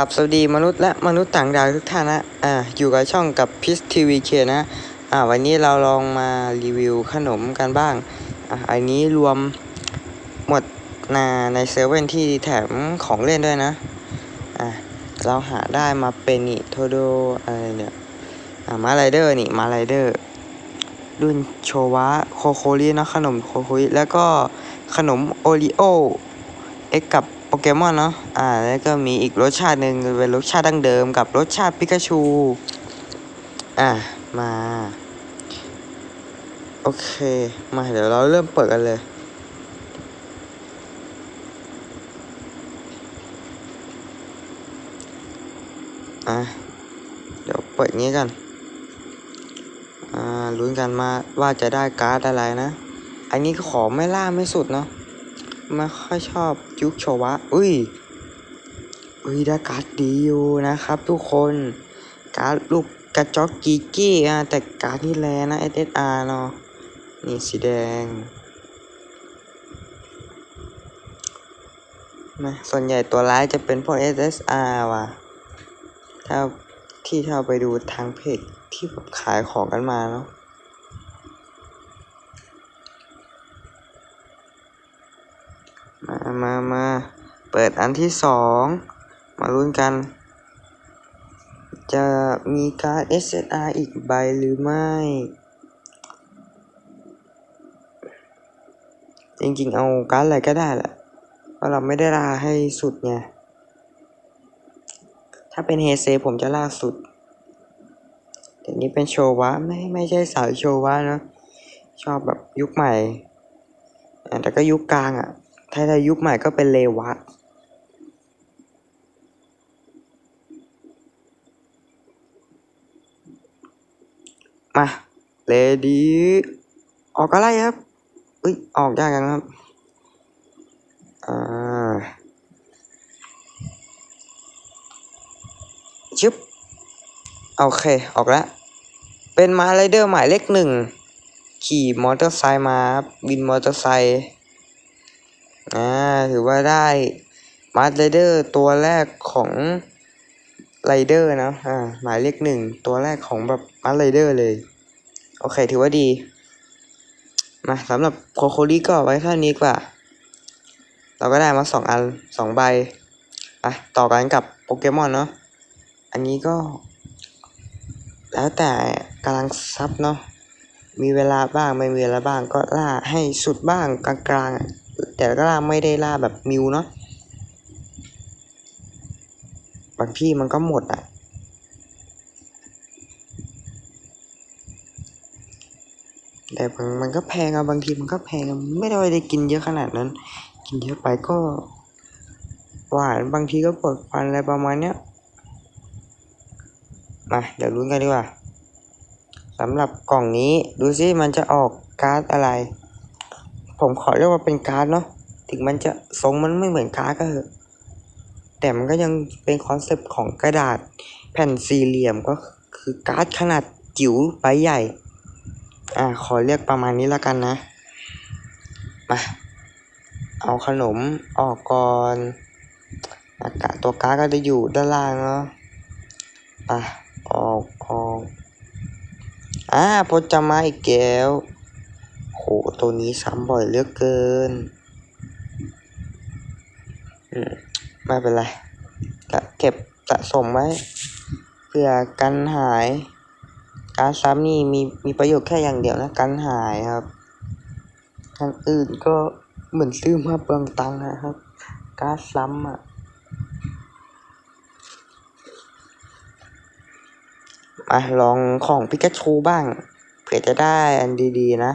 กับสวัสดีมนุษย์และมนุษย์ต่างดาวทุกท่านนะอ่าอยู่กับช่องกับพิสทีวีเคนะอ่าวันนี้เราลองมารีวิวขนมกันบ้างอ่าอันนี้รวมหมดนาในเซเว่นที่แถมของเล่นด้วยนะอ่าเราหาได้มาเป็นนี่โทโดอะไรเนี่ยอ่ามาไรเดอร์นี่มาไรเดอร์รุ่นโชวะโคโครินะขนมโคโคริแล้วก็ขนมโอริโอเอ็กกับ เกมอนเนาะ อ่า แล้วก็มีอีกรสชาติหนึ่งเป็นรสชาติดั้งเดิมกับรสชาติปิกาชู อ่า มา โอเค มาเดี๋ยวเราเริ่มเปิดกันเลย อะ เดี๋ยวเปิดงี้กัน อ่าลุ้นกันมาว่าจะได้การ์ดอะไรนะ อันนี้ขอไม่ล่าไม่สุดเนาะ ไม่ค่อยชอบยุคโชวะ อุ้ย อุ้ยได้การ์ดดีอยู่นะครับทุกคน การ์ดลูกกระจอกกีกี้อะแต่การ์ดนี่แลนะ SSR เนาะ นี่สีแดงนะส่วนใหญ่ตัวร้ายจะเป็นพวก SSR ว่ะ ถ้าที่ถ้าไปดูทางเพจที่แบบขายของกันมาเนาะ มา มา มา เปิด อันที่สองมาลุ้นกัน จะมีการ์ด SSR อีกใบหรือไม่ จริงๆ เอาการ์ดอะไรก็ได้แหละเพราะเราไม่ได้ลาให้สุดไงถ้าเป็นเฮเซผมจะล่าสุดแต่นี้เป็นโชวะไม่ไม่ใช่สายโชวะนะชอบแบบยุคใหม่แต่ก็ยุคกลางอะถ้าในยุคใหม่ก็เป็นเลวะ มาเลดี้ออกอะไรครับอุ้ยออกยากจังครับอ่าชึบโอเค ออกแล้ว เป็นมาไรเดอร์หมายเลขหนึ่ง ขี่มอเตอร์ไซค์มาบินมอเตอร์ไซค์อ่าถือว่าได้มาร์ไรเดอร์ตัวแรกของ ไรเดอร์นะอ่าหมายเลขหนึ่งตัวแรกของแบบมาร์ไรเดอร์เลย โอเคถือว่าดี มาสำหรับโคโคลี่ก็ไว้แค่นี้กว่า เราก็ได้มาสองอันสองใบอะต่อกันกับโปเกมอนเนาะอันนี้ก็ แล้วแต่กำลังซับเนาะมีเวลาบ้างไม่มีเวลาบ้างก็ล่าให้สุดบ้างกลางๆแต่ก็ล่าไม่ได้ล่าแบบมิวเนาะ บางที่มันก็หมดอะ แต่บางมันก็แพงอะบางทีมันก็แพงไม่ได้ว่าได้กินเยอะขนาดนั้น กินเยอะไปก็หวานบางทีก็ปวดฟันอะไรประมาณเนี้ยมาเดี๋ยวลุ้นกันดีกว่าสำหรับกล่องนี้ดูซิมันจะออกการ์ดอะไร ผมขอเรียกว่าเป็นการ์ดเนาะถึงมันจะทรงมันไม่เหมือนการ์ดก็เถอะ แต่มันก็ยังเป็นคอนเซปต์ของกระดาษแผ่นสี่เหลี่ยมก็คือการ์ดขนาดจิ๋วใบใหญ่ อ่า ขอเรียกประมาณนี้แล้วกันนะ มา เอาขนมออกก่อนอากาศตัวการ์ดก็จะอยู่ด้านล่างเนาะอะออกออกอ่าพจะมาอีกแก้วโหตัวนี้ซ้ำบ่อยเหลือเกิน อืม ไม่เป็นไรก็เก็บสะสมไว้เพื่อกันหาย การซ้ำนี่มีมีประโยชน์แค่อย่างเดียวนะกันหายครับทางอื่นก็เหมือนซื้อมาเปลืองตังค์นะครับ การซ้ำอะมาลองของพิกาชูบ้าง เผื่อจะได้อันดีๆนะ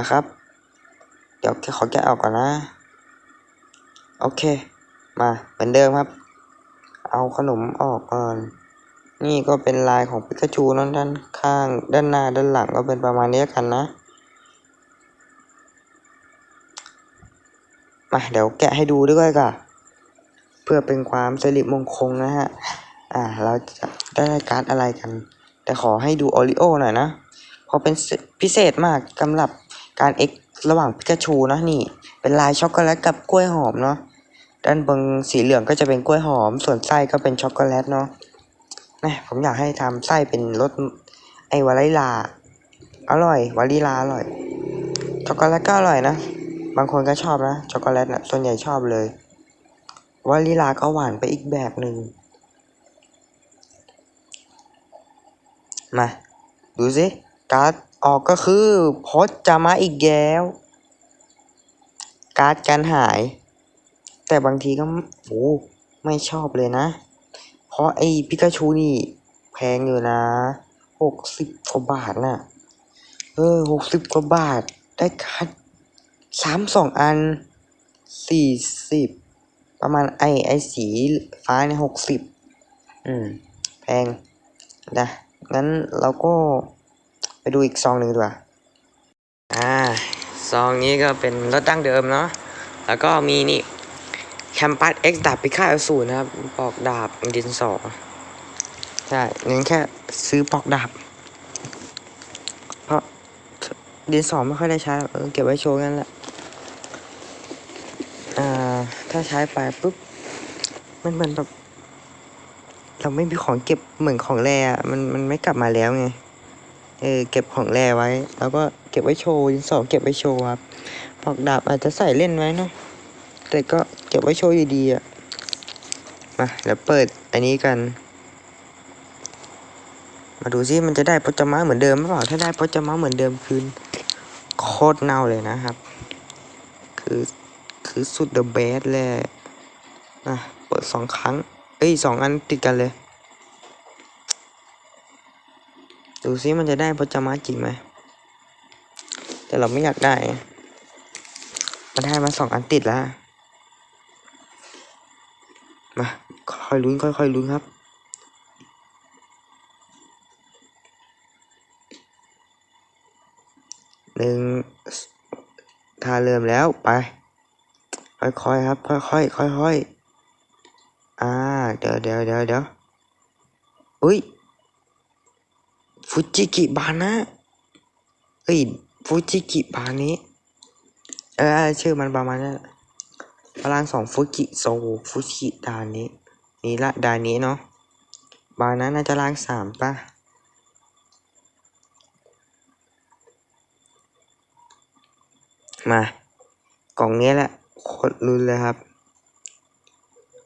มาครับ เดี๋ยวขอแกะออกก่อนนะ โอเค มาเหมือนเดิมครับ เอาขนมออกก่อน นี่ก็เป็นลายของปิกาชูนั่นด้านข้าง ด้านหน้า ด้านหลังก็เป็นประมาณนี้กันนะ มาเดี๋ยวแกะให้ดูด้วยก่อนเพื่อเป็นความสิริมงคลนะฮะ อ่า เราจะได้การ์ดอะไรกัน แต่ขอให้ดูโอริโอหน่อยนะพเพราะเป็นพิเศษมากสำหรับ การเอ็กระหว่างพิกาชูนะนี่ เป็นลายช็อกโกแลตกับกล้วยหอมเนาะด้านบนสีเหลืองก็จะเป็นกล้วยหอม ส่วนไส้ก็เป็นช็อกโกแลตเนาะนะผมอยากให้ทำไส้เป็นรสไอวานิลา อร่อยวานิลาอร่อย ช็อกโกแลตก็อร่อยนะ บางคนก็ชอบนะ ช็อกโกแลตนะส่วนใหญ่ชอบเลยวานิลาก็หวานไปอีกแบบหนึ่งมา ดูสิการ์ด ออกก็คือพจจะมาอีกแล้ว การ์ดการหาย แต่บางทีก็โอ้ไม่ชอบเลยนะ เพราะไอ้พิกาชูนี่ แพงอยู่นะหกสิบกว่าบาทน่ะ เออหกสิบกว่าบาท ได้การ์ดสามสองอันสี่สิบประมาณไอไอสีฟ้าเนี่ยหกสิบอืม แพงนะงั้นเราก็ ไปดูอีกซองหนึ่งดีกว่า อ่า ซองนี้ก็เป็นรถดั้งเดิมเนาะ แล้วก็มีนี่แคมปัสเอ็กซ์ดาบพิฆาตอสูรนะครับ ปอกดาบดินสอ ใช่เน้นแค่ซื้อปอกดาบ เพราะดินสอไม่ค่อยได้ใช้เออเก็บไว้โชว์กันแหละ อ่า ถ้าใช้ไปปุ๊บ มันเหมือนแบบเราไม่มีของเก็บเหมือนของแรอะมันมันไม่กลับมาแล้วไง เออเก็บของแรไว้ แล้วก็เก็บไว้โชว์ดินสอเก็บไว้โชว์ครับปอกดาบอาจจะใส่เล่นไว้เนาะแต่ก็เก็บไว้โชว์อยู่ดีอะมาเดี๋ยวเปิดอันนี้กัน มาดูซิมันจะได้พจมาเหมือนเดิมหรือเปล่าถ้าได้พจมาเหมือนเดิมคืนโคตรเน่าเลยนะครับ คือคือสุดเดอะเบสเลยอะเปิดสองครั้ง เอ้ยสองอันติดกันเลย ดูซิมันจะได้พจมาจริงไหม แต่เราไม่อยากได้ มันได้มาสองอันติดแล้ว มา ค่อยๆลุ้นค่อยๆลุ้นครับ หนึ่งถ้าเริ่มแล้วไป ค่อยๆครับ ค่อยๆค่อยๆอ่า เดี๋ยวเดี๋ยวเดี๋ยวเดี๋ยวอุ้ย ฟูจิกิบานะเอ้ยฟูจิกิบานี้เออชื่อมันประมาณนั้นพลังสองฟูจิโซฟูจิดานนี้นี่ละดานนี้เนาะบานะน่าจะล่างสามป่ะมากล่องนี้แหละโคตรลุ้นเลยครับ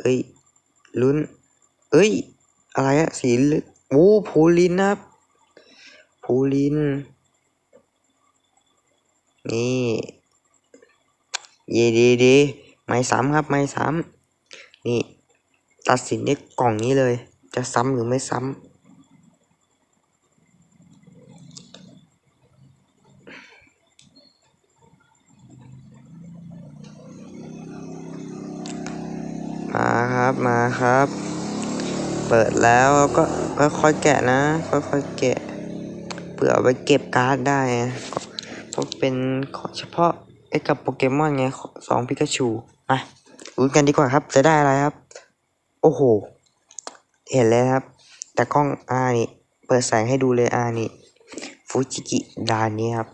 เอ้ยลุ้น เอ้ย อะไรอะสีลืองโอ้พูลินนะครับ พูลิน นี่เยดีดีไม่ซ้ำครับไม่ซ้ำนี่ ตัดสินด้กล่องนี้เลย จะซ้ำหรือไม่ซ้ำ มาครับมาครับ เปิดแล้วก็ค่อยๆแกะนะ ค่อยๆแกะ เผื่อเอาไปเก็บการ์ดได้เพราะเป็นของเฉพาะไอ้กับโปเกมอนไงสองพิกาชูมาลุ้นกันดีกว่าครับ จะได้อะไรครับ โอ้โห เห็นเลยครับ แต่กล้องอานี่ เปิดแสงให้ดูเลยอานี่ ฟูจิกิดานนี้ครับ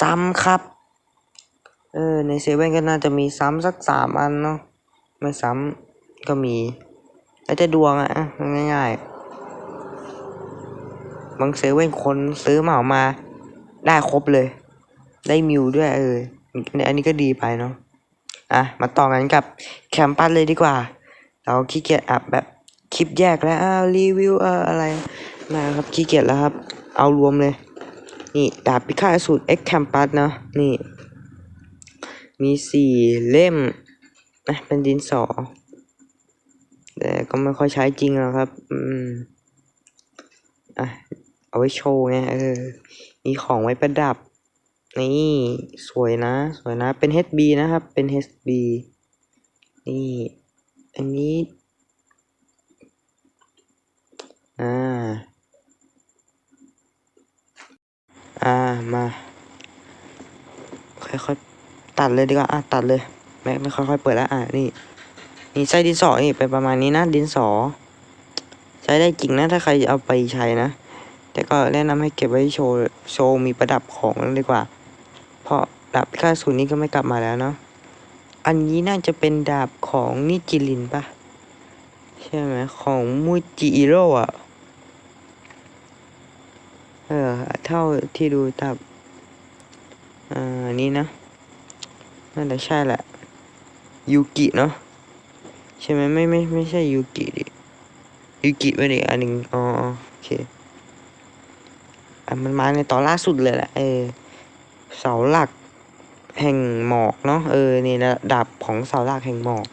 ซ้ำครับ เออ ในเซเว่นก็น่าจะมีซ้ำสักสามอันเนาะ ไม่ซ้ำก็มี แล้วจะดวงอะอะง่ายๆ บางเซเว่นคนซื้อเหมามา ได้ครบเลย ได้มิวด้วยเอออันนี้ก็ดีไปเนาะอะมาต่อกันกับแคมปัสเลยดีกว่า เราขี้เกียจอัพแบบคลิปแยกแล้วอ้าวรีวิวเอออะไรนะครับขี้เกียจแล้วครับ เอารวมเลย นี่ดาบพิฆาตสูตร X Campus เนาะนี่ มีสี่เล่มนะเป็นดินสอแต่ก็ไม่ค่อยใช้จริงหรอกครับ อืม อะ เอาไว้โชว์ไงเออ มีของไว้ประดับ นี่สวยนะ สวยนะ เป็น HB นะครับ เป็น HB นี่ อันนี้ อ่า อ่า มา ค่อยๆ ตัดเลยดีกว่า อะ ตัดเลย ไม่ไม่ค่อยๆ เปิดแล้ว อะ นี่ นี่ไส้ดินสอนี่เป็นประมาณนี้นะ ดินสอ ใช้ได้จริงนะ ถ้าใครเอาไปใช้นะ แต่ก็แนะนำให้เก็บไว้โชว์โชว์มีประดับของดีกว่า เพราะดาบพิฆาตศูนย์นี้ก็ไม่กลับมาแล้วเนาะอันนี้น่าจะเป็นดาบของนิจิลินปะใช่ไหมของมูจิอิโร่อะเออเท่าที่ดูดาบอ่าอันนี้นะน่าจะใช่แหละยูกิเนาะใช่ไหมไม่ไม่ไม่ใช่ยูกิดิยูกิเป็นอีกอันหนึ่งอ๋อโอเค มันมาในตอนล่าสุดเลยแหละเออเสาหลักแห่งหมอกเนาะเออนี่นะดาบของเสาหลักแห่งหมอก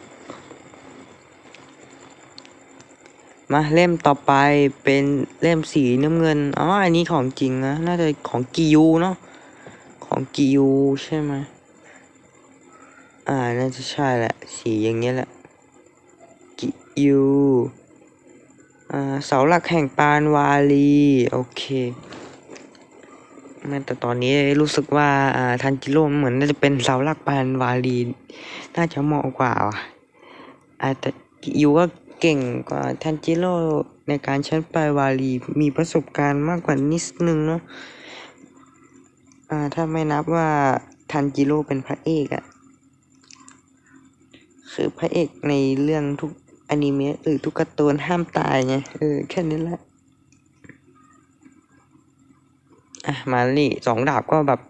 มาเล่มต่อไปเป็นเล่มสีน้ำเงินอ๋ออันนี้ของจริงนะน่าจะของกิยูเนาะของกิยูใช่ไหมอ่าน่าจะใช่แหละสีอย่างเงี้ยแหละกิยูอ่าเสาหลักแห่งปานวาลี โอเค แม้แต่ตอนนี้รู้สึกว่าทันจิโร่เหมือนน่าจะเป็นเสาหลักปานวาลีน่าจะเหมาะกว่าว่ะอาแต่ยูก็เก่งกว่าทันจิโร่ในการใช้ปลานวาลีมีประสบการณ์มากกว่านิดนึงเนาะอ่าถ้าไม่นับว่าทันจิโร่เป็นพระเอกอะคือพระเอกในเรื่องทุกอนิเมะหรือทุกการ์ตูนห้ามตายไงเออแค่นี้แหละ อะ มานี่สองดาบก็แบบ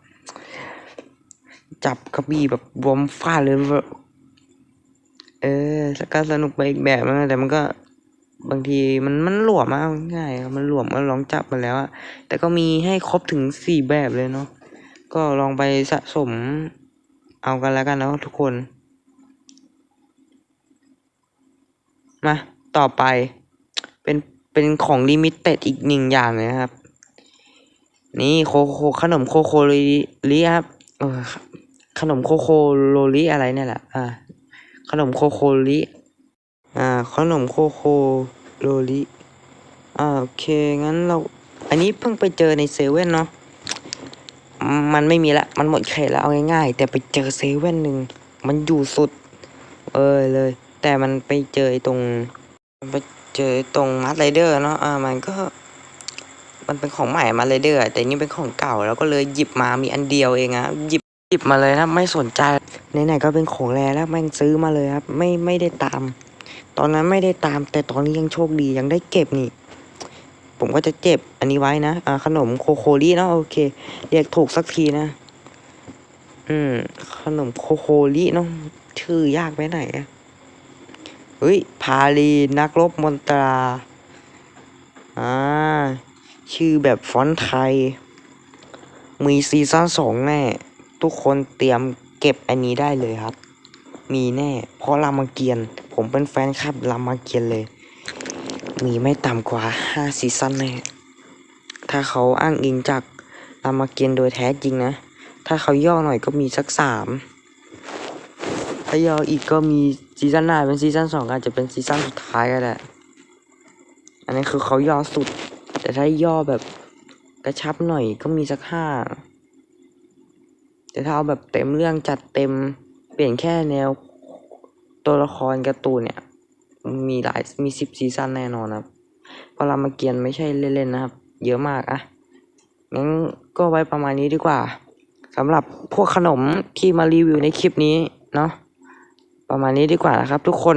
จับกระบี่แบบรวมฟาดเลยเออแล้วก็สนุกไปอีกแบบนะแต่มันก็บางทีมันมันหลวมมากง่ายมันหลวมก็ลองจับมาแล้วอะแต่ก็มีให้ครบถึงสี่แบบเลยเนาะก็ลองไปสะสมเอากันแล้วกันนะทุกคน มา ต่อไปเป็นเป็นของลิมิเต็ดอีกหนึ่งอย่างเลยนะครับ นี่โคโคขนมโคโคโรลิครับขนมโคโคโรลิอะไรเนี่ยแหละอ่าขนมโคโคโรลิอ่าขนมโคโคโรลิอ่าโอเคงั้นเราอันนี้เพิ่งไปเจอในเซเว่นเนาะมันไม่มีละมันหมดเขตแล้วเอาง่ายๆ แต่ไปเจอเซเว่นหนึ่งมันอยู่สุด เออเลย แต่มันไปเจอตรงไปเจอตรงมัดไรเดอร์เนาะอ่ามันก็ มันเป็นของใหม่มาเลยเด้อแต่นี่เป็นของเก่าแล้วก็เลยหยิบมามีอันเดียวเองอะหยิบหยิบมาเลยนะไม่สนใจไหนๆก็เป็นของแรแล้วแม่งซื้อมาเลยครับ ไม่ไม่ได้ตาม ตอนนั้นไม่ได้ตาม แต่ตอนนี้ยังโชคดียังได้เก็บนี่ ผมก็จะเก็บอันนี้ไว้นะอ่าขนมโคโคลี่เนาะโอเคเรียกถูกสักทีนะ อืม ขนมโคโคลี่เนาะชื่อยากไปไหนอะเฮ้ยพาลีนักรบมนตราอ่า ชื่อแบบฟอนต์ไทย มีซีซั่นสองแน่ ทุกคนเตรียมเก็บอันนี้ได้เลยครับ มีแน่ เพราะรามเกียรติ์ผมเป็นแฟนคลับรามเกียรติ์เลย มีไม่ต่ำกว่าห้าซีซั่นแน่ ถ้าเขาอ้างอิงจากรามเกียรติ์โดยแท้จริงนะ ถ้าเขาย่อหน่อยก็มีสักสามถ้าย่ออีกก็มีซีซั่นหน้าเป็นซีซั่นสองอาจจะเป็นซีซั่นสุดท้ายก็ได้ อันนี้คือเขาย่อสุด แต่ถ้าย่อแบบกระชับหน่อยก็มีสักห้าแต่ถ้าเอาแบบเต็มเรื่องจัดเต็มเปลี่ยนแค่แนวตัวละครการ์ตูนเนี่ย มีหลายมีสิบซีซั่นแน่นอนครับพราะรามเกียรติ์ไม่ใช่เล่นๆนะครับ เยอะมากอะงั้นก็ไว้ประมาณนี้ดีกว่าสำหรับพวกขนมที่มารีวิวในคลิปนี้เนาะประมาณนี้ดีกว่านะครับทุกคน